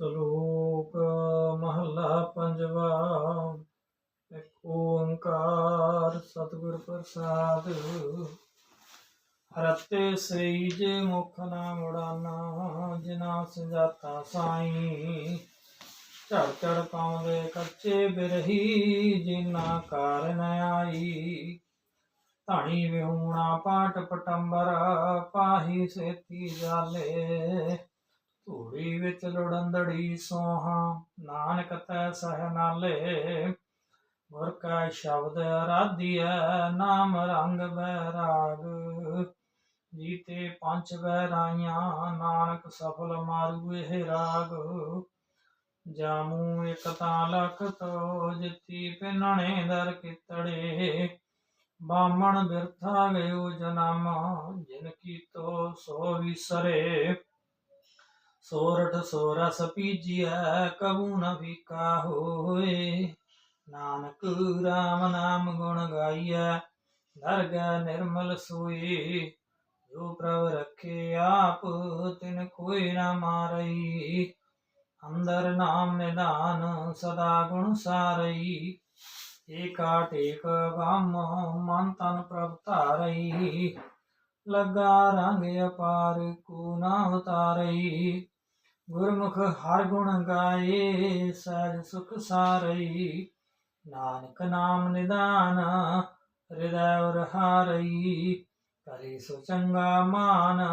ਸ਼ਲੋਕ ਮਹੱਲਾ ਪੰਜਵਾ। ਇੱਕ ਓੰਕਾਰ ਸਤਿਗੁਰ ਪ੍ਰਸਾਦ। ਰਤੇ ਸਈ ਜੇ ਮੁਖ ਨਾ ਮੁੜਾਨਾ ਜਿਨਾ ਸੰਜਾਤਾ ਸਾਈ। ਝੜ ਝੜ ਪਾਉਂਦੇ ਕੱਚੇ ਬਿਰਹੀ ਜਿਨਾ ਕਾਰਨ ਆਈ। ਧਾਣੀ ਵਿਹੂਣਾ ਪਾਟ ਪਟੰਬਰ, ਪਾਹੀ ਸੇਤੀ ਜਾਲੇ। ਧੂੜੀ ਵਿੱਚ ਲੁੜੰਦੜੀ ਸੋਹਾ, ਨਾਨਕ ਤੈ ਸਹਿ ਨਾਲੇ। ਗੁਰ ਕਾ ਸ਼ਬਦ ਰਾਧੀਐ ਨਾਮ ਰੰਗ ਬੈਰਾਗ। ਜੀਤੇ ਪੰਜ ਬੈਰਾਈਆਂ, ਨਾਨਕ ਸਫਲ ਮਾਰੂ ਇਹ ਰਾਗ। ਜਾਮੂ ਇਕ ਤਾਂ ਲਖ ਤੋ, ਜਿਤੀ ਪਿੰਨਣੇ ਦਰ ਕਿਤੜੇ। ਬਾਮਣ ਬਿਰਥਾ ਗਇਓ ਜਨਮ, ਜਿਨ ਕੀਤੋ ਸੋ ਵਿਸਰੇ। ਸੋਰਠ ਸੋਰਸ ਪੀਜੀਐ ਕਬੂ ਨ ਫੀਕਾ ਹੋਏ। ਨਾਨਕ RAM ਨਾਮ ਗੁਣ ਗਾਈਐ ਦਰਗਹਿ ਨਿਰਮਲ ਸੋਈ ਜੋ ਪ੍ਰਭ ਰਖੇ ਆਪ, ਤਿਨ ਕੋਈ ਨਾ ਮਾਰਈ। ਅੰਦਰ ਨਾਮ ਨਿਧਾਨ, ਸਦਾ ਗੁਣ ਸਾਰਈ। ਏਕਾ ਟੇਕ ਗਮ ਮਨ ਤਨ ਪ੍ਰਭ ਧਾਰਈ। ਲੱਗਾ ਰੰਗ ਅਪਾਰ, ਕੋ ਨਾ ਉਤਾਰਈ। ਗੁਰਮੁਖ ਹਰ ਗੁਣ ਗਾਏ, ਸਹਿਜ ਸੁਖ ਸਾਰਈ। ਨਾਨਕ ਨਾਮ ਨਿਦਾਨ, ਹਿਰਦੈ ਉਰ ਹਾਰਈ। ਕਰੇ ਸੋ ਚੰਗਾ ਮਾਨ,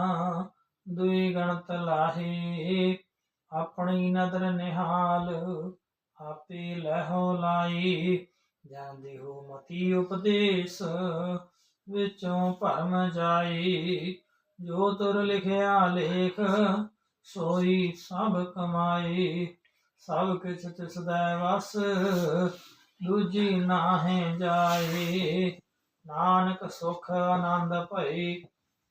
ਦੁਈ ਗਣਤ ਲਾਹੇ। ਆਪਣੀ ਨਦਰ ਨਿਹਾਲ, ਆਪੇ ਲਹੋ ਲਾਈ ਜਾਂਦੇ ਹੋ ਮਤੀ ਉਪਦੇਸ਼, ਵਿੱਚੋਂ ਭਰਮ ਜਾਈ ਜੋ ਤੁਰ ਲਿਖਿਆ ਲੇਖ ਸੋਈ ਸਭ ਕਮਾਈ, ਸਭ ਕਿਛ ਤਿਸ ਦਾ ਵਸ, ਦੂਜੀ ਨਾਹੀਂ ਜਾਏ ਨਾਨਕ ਸੁਖ ਆਨੰਦ ਭਈ,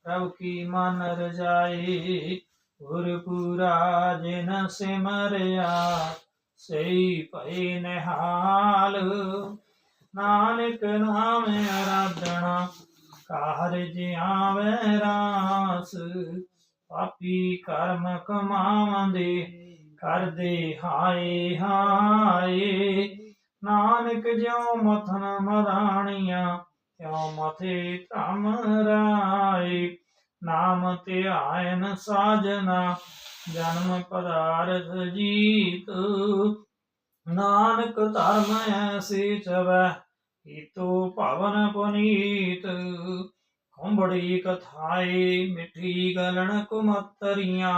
ਪ੍ਰਭ ਕੀ ਮਨ ਰਜਾਈ। ਗੁਰ ਪੂਰਾ ਜਿਨ ਸਿਮਰਿਆ ਸਈ ਭਈ ਨਿਹਾਲ। ਨਾਨਕ ਨਾਮ ਆਰਾਧਣਾ ਕਾਰਜ ਆਵੇ ਰਾਸ। ਪਾਪੀ ਕਰਮ ਕਮਾਵੰਦੇ, ਕਰਦੇ ਹਾਏ ਹਾਏ। ਨਾਨਕ ਜਿਉ ਮਥਨ ਮਰਾਣੀਆਂ, ਤਿਉ ਮਥੇ ਧਮ ਰਾਏ। ਨਾਮ ਧਿਆਇਨ ਸਾਜਨਾ, ਜਨਮ ਪਦਾਰਥ ਜੀਤ। ਨਾਨਕ ਧਰਮ ਐਸੀ ਚਵੈ ਹੀਤੋ ਭਵਨ ਪੁਨੀਤ। ਖੰਬੜੀ ਕਥਾਏ ਮਿੱਠੀ ਗਲਣ ਕੁਮਤਰੀਆਂ।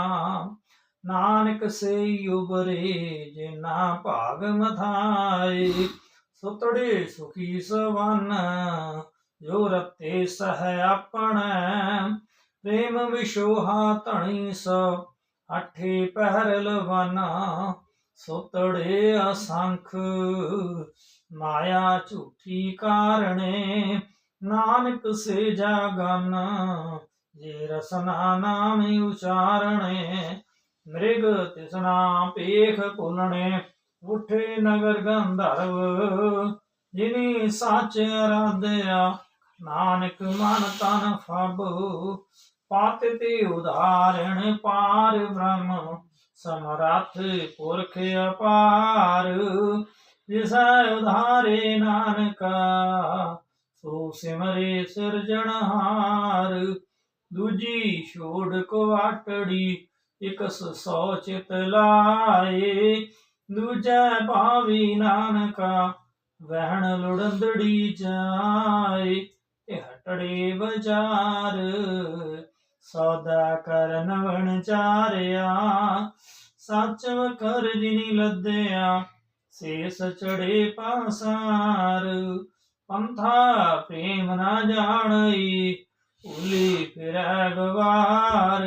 ਨਾਨਕ ਸੇ ਉਬਰੇ ਜਿਨਾ ਭਾਗ ਮਥਾਏ ਸੁਤੜੇ ਸੁਖੀ ਸਵਨ, ਜੋ ਰਤੇ ਸਹਿ ਆਪਣੈ। ਪ੍ਰੇਮ ਵਿਸ਼ੋਹਾ ਧਣੀ ਸੋ ਅਠੇ ਪਹਿਰ ਲਵਾਨਾ ਸੁਤੜੇ ਅਸੰਖ, ਮਾਇਆ ਝੂਠੀ ਕਾਰਣੇ। ਨਾਨਕ ਸੇ ਜਾਗਨ, ਜੇ ਰਸਨਾ ਨਾਮ ਉਚਾਰਣੇ, ਮ੍ਰਿਗ ਤਿਸਨਾ ਪੇਖ ਪੁਲਣੇ ਉਠੇ ਨਗਰ ਗੰਧਰਵ, ਜਿਨੀ ਸਾਚ ਅਰਾਧਿਆ, ਨਾਨਕ ਮਨ ਤਨ ਫਬ, ਪਾਤ ਤੇ ਉਦਾਹਰਣ ਪਾਰ ਬ੍ਰਹਮ, ਸਮਰੱਥ ਪੁਰਖ ਅਪਾਰ, ਜਿਸੈ ਉਧਾਰੇ ਨਾਨਕਾ ਸੋ ਸਿਮਰੇ ਸਿਰਜਣਹਾਰ ਦੂਜੀ ਛੋੜ ਕੁਵਾਟੜੀ ਇਕ ਸੌ ਚਿਤ ਲਾਏ। ਦੂਜੈ ਭਾਵੀ ਨਾਨਕਾ, ਵਹਿਣ ਲੁੜੰਦੜੀ ਜਾਏ, ਤੇ ਹਟੜੇ ਬਾਜ਼ਾਰ। ਸੌਦਾ ਕਰਨ ਵਣ ਚਾਰਿਆ ਸੱਚ ਵਖਰ ਜਿਨੀ ਲੱਦਿਆ, ਸੇਸ ਚੜੇ ਪਾਸਾਰ। ਪੰਥਾ ਪ੍ਰੇਮ ਨਾ ਜਾਣਈ, ਭੁਲੀ ਫਿਰੈ ਗਵਾਰ।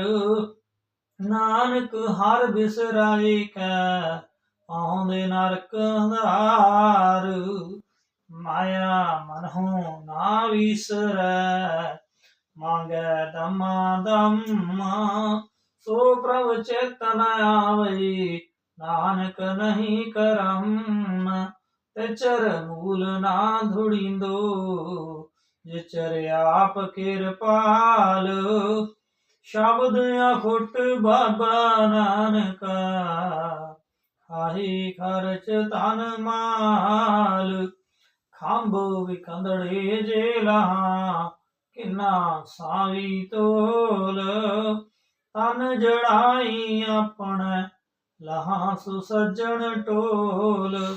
ਨਾਨਕ ਹਰ ਬਿਸਰਾਏ ਕੈ, ਆਉਂਦੇ ਨਰਕ ਅੰਧਾਰ। ਮਾਇਆ ਮਨਹੁ ਨਾ ਵਿਸਰੈ, ਮੰਗੈ ਦਮਾ ਦਮ। ਸੋ ਪ੍ਰਭ ਚੇਤਨ ਆਵਈ, ਨਾਨਕ ਨਹੀਂ ਕਰਮ। ਤੇ ਚਰ ਮੂਲ ਨਾ ਧੁੜਿੰਦੋ, ਜੇ ਚਰ ਆਪ ਕਿਰਪਾਲ ਸ਼ਬਦ ਅਖੁੱਟ ਬਾਬਾ ਨਾਨਕਾ ਖਾਹੀ ਖਰਚ ਤਨ ਮਾਲ। ਖੰਭ ਵਿਕੰਦੜੇ ਜੇ ਲਹਾ ਕਿੰਨਾ ਸਾਵੀ ਤੋਲ। ਤਨ ਜੜਾਈ ਆਪਣਾ, ਲਹਾ ਸੁਸੱਜਣ ਟੋਲ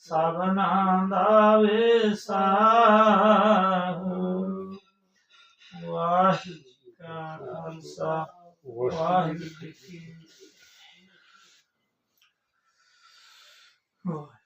ਸਭਨਾ ਦਾ ਵੇਸਾ ਵਾਹਿਗੁਰੂ ਜੀ ਕਾ ਖਾਲਸਾ ਵਾਹਿਗੁਰੂ ਜੀ ਕੀ ਫਤਿਹ।